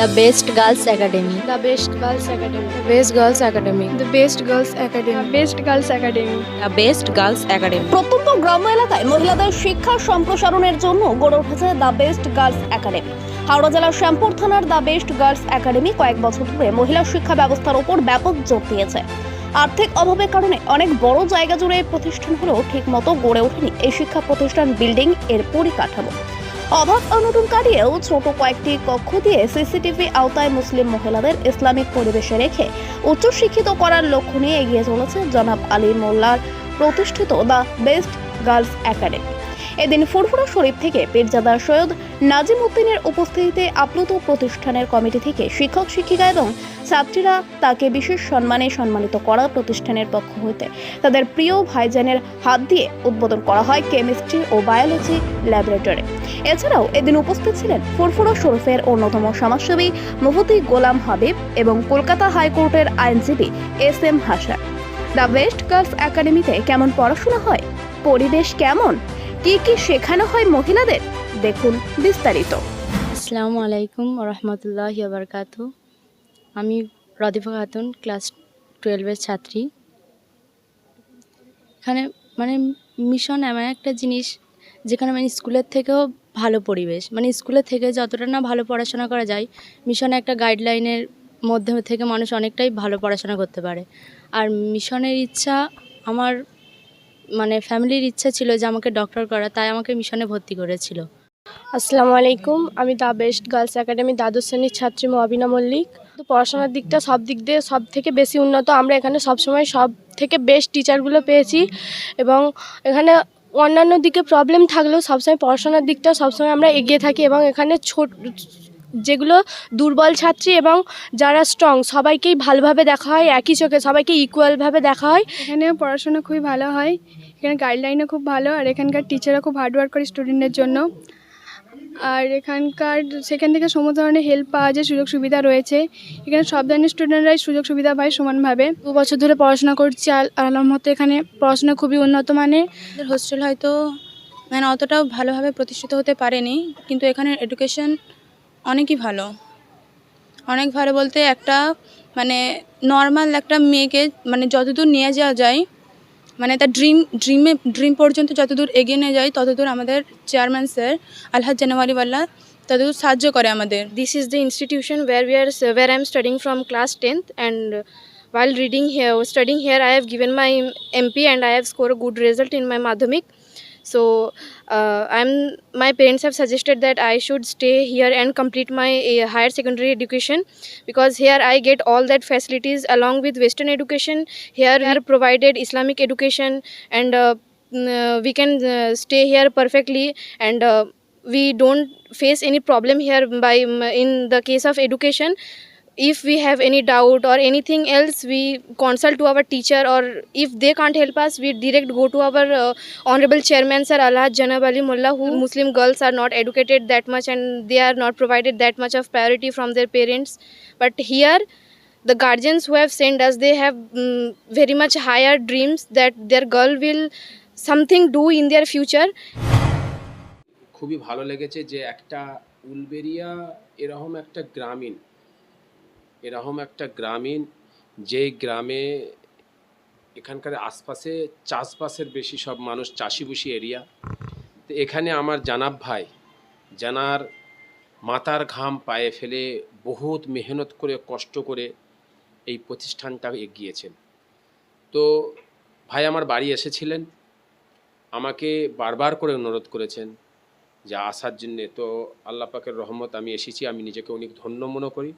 The best girls academy The Best Girls Academy. The Best Girls Academy. The Best Girls Academy. The Best Girls Academy. The best girls academy প্রত্যন্ত গ্রাম্য এলাকায় মহিলাদের শিক্ষা সম্প্রসারণের জন্য গড়ে উঠেছে the best girls academy Howrah জেলার শ্যামপুর থানার দ্য বেস্ট গার্লস একাডেমি কয়েক বছর ধরে মহিলা শিক্ষা ব্যবস্থার ওপর ব্যাপক জোর দিয়েছে আর্থিক অভাবের কারণে অনেক বড় জায়গা জুড়ে এই প্রতিষ্ঠান হলেও ঠিক মতো গড়ে ওঠেনি এই শিক্ষা প্রতিষ্ঠান বিল্ডিং এর পরিকাঠামো অভাব অনটন কাটিয়েও ছোট কয়েকটি কক্ষ দিয়ে সিসিটিভি আওতায় মুসলিম মহিলাদের ইসলামিক পরিবেশে রেখে উচ্চশিক্ষিত করার লক্ষ্য নিয়ে এগিয়ে চলেছে জনাব আলী মোল্লার প্রতিষ্ঠিত দ্য বেস্ট গার্লস একাডেমি। এদিন ফুরফুরা শরীফ থেকে পীরজাদা সৈয়দ নাজিম উদ্দিনের উপস্থিতিতে আপ্লুত প্রতিষ্ঠানের কমিটি থেকে শিক্ষক, শিক্ষিকা এবং ছাত্রীরা তাকে বিশেষ সম্মানে সম্মানিত করা প্রতিষ্ঠানের পক্ষ হইতে তাদের প্রিয় ভাইজানের হাত দিয়ে উদ্বোধন করা হয় কেমিস্ট্রি ও বায়োলজি ল্যাবরেটরি। এছাড়াও এদিন উপস্থিত ছিলেন ফুরফুরা শরীফের অন্যতম সমাজসেবী মুফতি গোলাম হাবিব এবং কলকাতা হাইকোর্টের আইনজীবী S M Hasan. The best girls একাডেমিতে কেমন পড়াশোনা হয়? পরিবেশ কেমন? কি কি শেখানো হয় মহিলাদের দেখুন বিস্তারিত। আসসালামু আলাইকুম রহমতুল্লাহ বারকাত আমি রদিফা খাতুন, ক্লাস টুয়েলভের ছাত্রী। এখানে মানে মিশন এমন একটা জিনিস যেখানে মানে স্কুলের থেকেও ভালো পরিবেশ। মানে স্কুলের থেকে যতটা না ভালো পড়াশোনা করা যায়, মিশনে একটা গাইডলাইনের মধ্যে থেকে মানুষ অনেকটাই ভালো পড়াশোনা করতে পারে। আর মিশনের ইচ্ছা আমার মানে ফ্যামিলির ইচ্ছা ছিল যে আমাকে ডক্টর করা তাই আমাকে মিশনে ভর্তি করেছিল। আসসালামু আলাইকুম, আমি দ্য বেস্ট গার্লস একাডেমি দ্বাদশ শ্রেণির ছাত্রী মহাবিনা মল্লিক। তো পড়াশোনার দিকটা সব দিক দিয়ে সব থেকে বেশি উন্নত। আমরা এখানে সবসময় সব থেকে বেস্ট টিচারগুলো পেয়েছি এবং এখানে অন্যান্য দিকে প্রবলেম থাকলেও সবসময় পড়াশোনার দিকটা সবসময় আমরা এগিয়ে থাকি এবং এখানে ছোট যেগুলো দুর্বল ছাত্রী এবং যারা স্ট্রং সবাইকেই ভালোভাবে দেখা হয় একই চোখে সবাইকে ইকুয়ালভাবে দেখা হয়। এখানে পড়াশোনা খুবই ভালো হয় এখানে গাইডলাইনও খুব ভালো আর এখানকার টিচাররা খুব হার্ড ওয়ার্ক করে স্টুডেন্টদের জন্য। আর এখানকার সেখান থেকে সমস্ত ধরনের হেল্প পাওয়া যায় সুযোগ সুবিধা রয়েছে। এখানে সব ধরনের স্টুডেন্টরাই সুযোগ সুবিধা পায় সমানভাবে। দু বছর ধরে পড়াশোনা করছি আর আলহামত এখানে পড়াশোনা খুবই উন্নত মানের। হোস্টেল হয়তো মানে অতটাও ভালোভাবে প্রতিষ্ঠিত হতে পারেনি কিন্তু এখানে এডুকেশন অনেকই ভালো। অনেক ভালো বলতে একটা মানে নর্মাল একটা মেয়েকে মানে যতদূর নিয়ে যাওয়া যায় মানে তার ড্রিম ড্রিমে ড্রিম পর্যন্ত যতদূর এগিয়ে নিয়ে যায়, ততদূর আমাদের চেয়ারম্যান স্যার আলহাজ জানুয়ারিওয়াল্লা ততদূর সাহায্য করে আমাদের। This is the institution where we are where I am studying from class tenth and while reading here studying here I have given my MP and I have score good result in my Madhyamik so uh, i'm my parents have suggested that i should stay here and complete my uh, higher secondary education because here i get all that facilities along with western education. Here we are provided islamic education and uh, mm, uh, we can uh, stay here perfectly and uh, we don't face any problem here by in the case of education if we have any doubt or anything else we consult to our teacher or if they can't help us we direct go to our uh, honorable chairman sir allah janab ali mullah who muslim girls are not educated that much and they are not provided that much of priority from their parents but here the guardians who have sent us they have mm, very much higher dreams that their girl will something do in their future খুবই ভালো লেগেছে যে একটা উলবেরিয়া এরকম একটা গ্রামীণ এরকম একটা গ্রামীণ যে গ্রামে এখানকার আশপাশে চাষবাসের বেশি সব মানুষ চাষিবুষি এরিয়া। তো এখানে আমার জানাব ভাই, জানার মাথার ঘাম পায়ে ফেলে বহুত মেহনত করে, কষ্ট করে এই প্রতিষ্ঠানটা এগিয়েছেন। তো ভাই আমার বাড়ি এসেছিলেন, আমাকে বারবার করে অনুরোধ করেছেন যে আসার জন্যে। তো আল্লাহ পাকের রহমত, আমি এসেছি, আমি নিজেকে অনেক ধন্য মনে করি।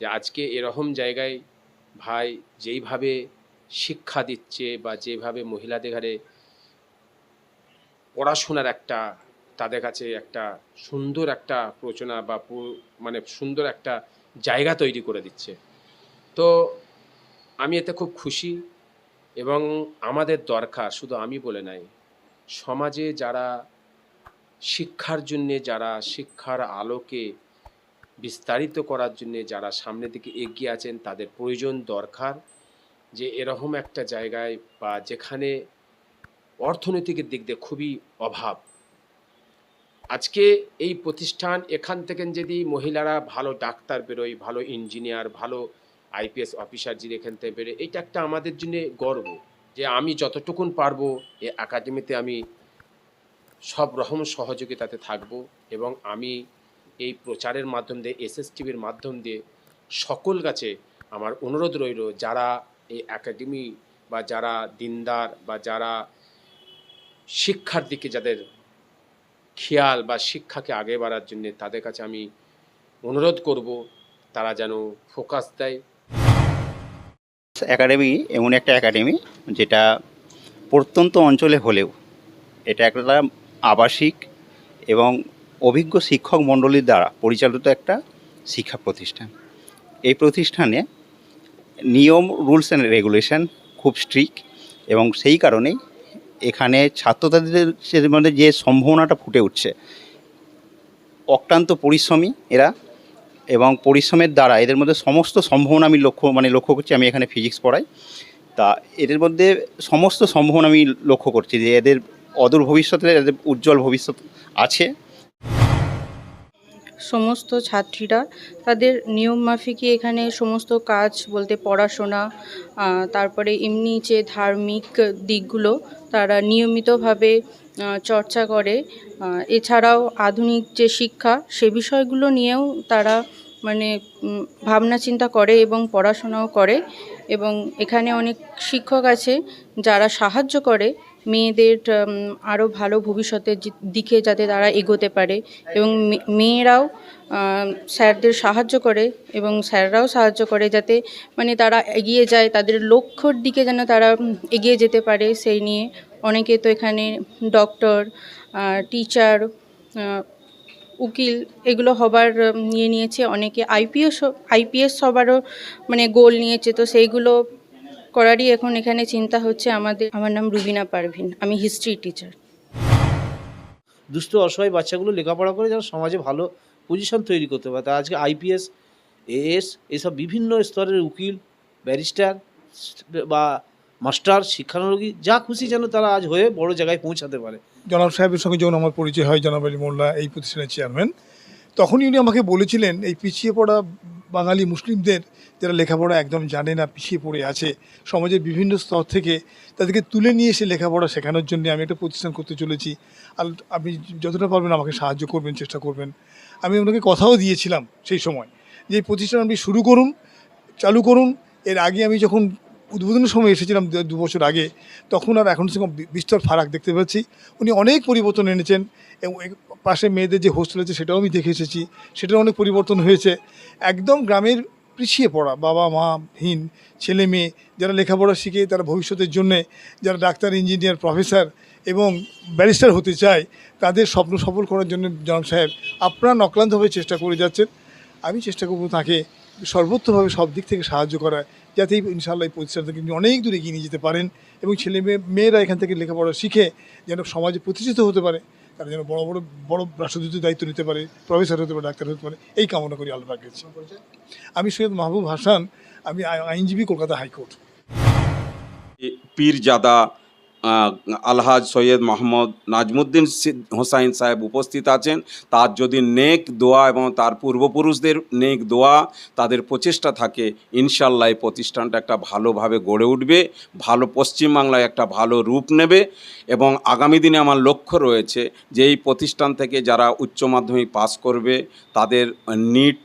যে আজকে এরকম জায়গায় ভাই যেইভাবে শিক্ষা দিচ্ছে বা যেভাবে মহিলাদের ঘরে পড়াশোনার একটা, তাদের কাছে একটা সুন্দর একটা প্রচনা বা মানে সুন্দর একটা জায়গা তৈরি করে দিচ্ছে। তো আমি এতে খুব খুশি এবং আমাদের দরকার, শুধু আমি বলে নাই, সমাজে যারা শিক্ষার জন্যে, যারা শিক্ষার আলোকে বিস্তারিত করার জন্যে যারা সামনের দিকে এগিয়ে আছেন, তাদের প্রয়োজন, দরকার যে এরকম একটা জায়গায় বা যেখানে অর্থনৈতিক দিক দিয়ে খুবই অভাব। আজকে এই প্রতিষ্ঠান, এখান থেকে যদি মহিলারা ভালো ডাক্তার বেরোয়, ভালো ইঞ্জিনিয়ার, ভালো আইপিএস অফিসার যদি এখান থেকে বেরোয় এটা একটা আমাদের জন্য গর্ব যে আমি যতটুকুন পারব এ একাডেমিতে আমি সব রকম সহযোগিতাতে থাকব এবং আমি এই প্রচারের মাধ্যম দিয়ে এসএস টিভির মাধ্যম দিয়ে সকল কাছে আমার অনুরোধ রইল, যারা এই একাডেমি বা যারা দিনদার বা যারা শিক্ষার দিকে যাদের খেয়াল বা শিক্ষাকে আগে বাড়ার জন্য তাদের কাছে আমি অনুরোধ করব, তারা যেন ফোকাস দেয়। একাডেমি এমন একটা একাডেমি যেটা প্রত্যন্ত অঞ্চলে হলেও এটা একটা আবাসিক এবং অভিজ্ঞ শিক্ষক মণ্ডলীর দ্বারা পরিচালিত একটা শিক্ষা প্রতিষ্ঠান। এই প্রতিষ্ঠানে নিয়ম, রুলস অ্যান্ড রেগুলেশন খুব স্ট্রিক্ট এবং সেই কারণেই এখানে ছাত্রছাত্রীদের মধ্যে যে সম্ভাবনাটা ফুটে উঠছে, অক্লান্ত পরিশ্রমী এরা এবং পরিশ্রমের দ্বারা এদের মধ্যে সমস্ত সম্ভাবনা আমি লক্ষ্য মানে লক্ষ্য করছি, আমি এখানে ফিজিক্স পড়াই। তা এদের মধ্যে সমস্ত সম্ভাবনা আমি লক্ষ্য করছি যে এদের অদূর ভবিষ্যতে, এদের উজ্জ্বল ভবিষ্যৎ আছে। সমস্ত ছাত্রীরা তাদের নিয়ম মাফিকই এখানে সমস্ত কাজ বলতে পড়াশোনা তারপরে এমনি যে ধার্মিক দিকগুলো তারা নিয়মিতভাবে চর্চা করে। এছাড়াও আধুনিক যে শিক্ষা সে বিষয়গুলো নিয়েও তারা মানে ভাবনা চিন্তা করে এবং পড়াশোনাও করে। এবং এখানে অনেক শিক্ষক আছে যারা সাহায্য করে মেয়েদের আরও ভালো ভবিষ্যতের দিকে যাতে তারা এগোতে পারে এবং মেয়েরাও স্যারদের সাহায্য করে এবং স্যাররাও সাহায্য করে যাতে মানে তারা এগিয়ে যায়, তাদের লক্ষ্যর দিকে যেন তারা এগিয়ে যেতে পারে সেই নিয়ে। অনেকে তো এখানে ডক্টর টিচার উকিল এগুলো হবার নিয়ে নিয়েছে। অনেকে আইপিএস আইপিএস সবারও মানে গোল নিয়েছে। তো সেইগুলো করারই এখন এখানে চিন্তা হচ্ছে আমাদের। আমার নাম রুবিনা পারভিন আমি হিস্ট্রি টিচার দুস্থ অসহায় বাচ্চাগুলো লেখাপড়া করে যেন সমাজে ভালো পজিশন তৈরি করতে পারে। আজকে আইপিএস এএস এসব বিভিন্ন স্তরের উকিল ব্যারিস্টার বা মাস্টার শিক্ষানুরোগী যা খুশি যেন তারা আজ হয়ে বড় জায়গায় পৌঁছাতে পারে। জনাব সাহেবের সঙ্গে যখন আমার পরিচয় হয় জনাব আলী মোল্লা এই প্রতিষ্ঠানের চেয়ারম্যান তখনই উনি আমাকে বলেছিলেন এই পিছিয়ে পড়া বাঙালি মুসলিমদের যারা লেখাপড়া একদম জানে না, পিছিয়ে পড়ে আছে, সমাজের বিভিন্ন স্তর থেকে তাদেরকে তুলে নিয়ে এসে লেখাপড়া শেখানোর জন্য আমি একটা প্রতিষ্ঠান করতে চলেছি। আর আপনি যতটা পারবেন আমাকে সাহায্য করবেন, চেষ্টা করবেন। আমি ওনাকে কথাও দিয়েছিলাম সেই সময় যে, প্রতিষ্ঠান আপনি শুরু করুন, চালু করুন। এর আগে আমি যখন উদ্বোধনের সময় এসেছিলাম দু- বছর আগে, তখন আর এখন সেরকম বিস্তর ফারাক দেখতে পাচ্ছি। উনি অনেক পরিবর্তন এনেছেন এবং পাশে মেয়েদের যে হোস্টেল আছে সেটাও আমি দেখে এসেছি। সেটাও অনেক পরিবর্তন হয়েছে। একদম গ্রামের পিছিয়ে পড়া বাবা, মা মাহীন ছেলে, মেয়ে যারা লেখাপড়া শিখে তারা ভবিষ্যতের জন্যে যারা ডাক্তার ইঞ্জিনিয়ার প্রফেসর এবং ব্যারিস্টার হতে চায় তাদের স্বপ্ন সফল করার জন্য জনাব সাহেব আপনারা নক্লান্তভাবে চেষ্টা করে যাচ্ছেন। আমি চেষ্টা করব তাকে সর্বোচ্চভাবে সব দিক থেকে সাহায্য করা যাতে ইনশাআল্লাহ এই প্রতিষ্ঠান থেকে তিনি অনেক দূরে এগিয়ে নিয়ে যেতে পারেন এবং ছেলে মেয়ে, মেয়েরা এখান থেকে লেখাপড়া শিখে যেন সমাজে প্রতিষ্ঠিত হতে পারে। তারা যেন বড় বড় বড় রাষ্ট্রদূতের দায়িত্ব নিতে পারে প্রফেসর হতে পারে ডাক্তার হতে পারে, এই কামনা করি আল্লাহ কাছে। আমি সৈয়দ মাহবুব হাসান, আমি আই- আইনজীবী কলকাতা হাইকোর্ট। পীরজাদা আলহাজ সৈয়দ মোহাম্মদ নাজমুদ্দিন হোসাইন সাহেব উপস্থিত আছেন। তার যদি নেক দোয়া এবং তার পূর্বপুরুষদের নেক দোয়া তাদের প্রচেষ্টা থাকে, ইনশাল্লাহ এই প্রতিষ্ঠানটা একটা ভালোভাবে গড়ে উঠবে, ভালো পশ্চিমবাংলায় একটা ভালো রূপ নেবে এবং আগামী দিনে আমার লক্ষ্য রয়েছে যে এই প্রতিষ্ঠান থেকে যারা উচ্চ মাধ্যমিক পাস করবে, তাদের নিট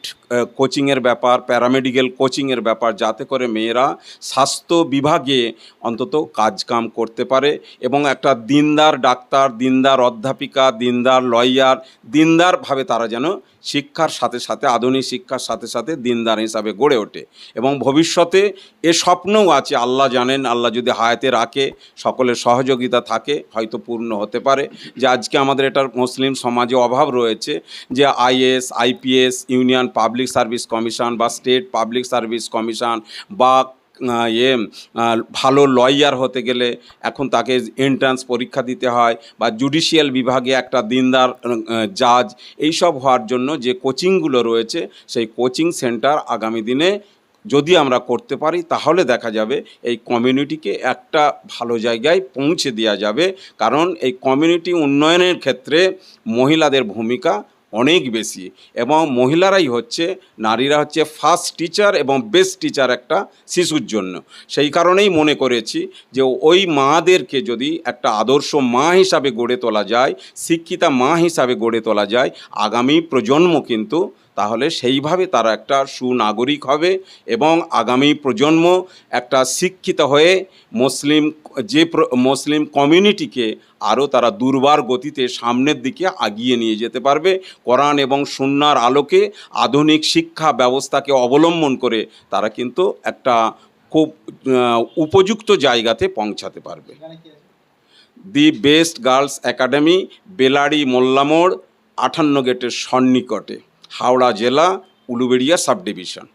কোচিংয়ের ব্যাপার, প্যারামেডিক্যাল কোচিংয়ের ব্যাপার, যাতে করে মেয়েরা স্বাস্থ্য বিভাগে অন্তত কাজকাম করতে পারে এবং একটা দিনদার ডাক্তার, দিনদার অধ্যাপিকা, দিনদার লয়ার দিনদারভাবে তারা যেন শিক্ষার সাথে সাথে, আধুনিক শিক্ষার সাথে সাথে দিনদার হিসাবে গড়ে ওঠে। এবং ভবিষ্যতে এ স্বপ্নও আছে, আল্লাহ জানেন, আল্লাহ যদি হায়াতে রাখে, সকলের সহযোগিতা থাকে, হয়তো পূর্ণ হতে পারে। যে আজকে আমাদের এটার মুসলিম সমাজে অভাব রয়েছে যে IS IPS, union, public service commission বা স্টেট পাবলিক সার্ভিস কমিশন বা ইয়ে ভালো লয়ার হতে গেলে এখন তাকে এন্ট্রান্স পরীক্ষা দিতে হয় বা জুডিশিয়াল বিভাগে একটা দিনদার জাজ এইসব হওয়ার জন্য যে কোচিংগুলো রয়েছে সেই কোচিং সেন্টার আগামী দিনে যদি আমরা করতে পারি তাহলে দেখা যাবে এই কমিউনিটিকে একটা ভালো জায়গায় পৌঁছে দেওয়া যাবে। কারণ এই কমিউনিটি উন্নয়নের ক্ষেত্রে মহিলাদের ভূমিকা অনেক বেশি। এবং মহিলারাই হচ্ছে, নারীরা হচ্ছে ফার্স্ট টিচার এবং বেস্ট টিচার একটা শিশুর জন্য। সেই কারণেই মনে করেছি যে ওই মাদেরকে যদি একটা আদর্শ মা হিসাবে গড়ে তোলা যায়, শিক্ষিতা মা হিসাবে গড়ে তোলা যায়, আগামী প্রজন্ম কিন্তু তাহলে সেইভাবে তারা একটা সুনাগরিক হবে এবং আগামী প্রজন্ম একটা শিক্ষিত হয়ে মুসলিম যে মুসলিম কমিউনিটিকে আরও তারা দুর্বার গতিতে সামনের দিকে আগিয়ে নিয়ে যেতে পারবে। কোরআন এবং সুন্নার আলোকে আধুনিক শিক্ষা ব্যবস্থাকে অবলম্বন করে তারা কিন্তু একটা খুব উপযুক্ত জায়গাতে পৌঁছাতে পারবে। The best girls academy Belari Mollamor আঠান্ন গেটের সন্নিকটে। হাওড়া জেলা Uluberia sub division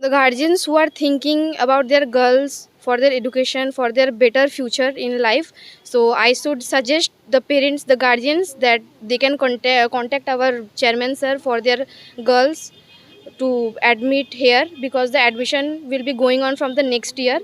the guardians who are thinking about their girls for their education for their better future in life so i should suggest the parents the guardians that they can contact, contact our chairman sir for their girls to admit here because the admission will be going on from the next year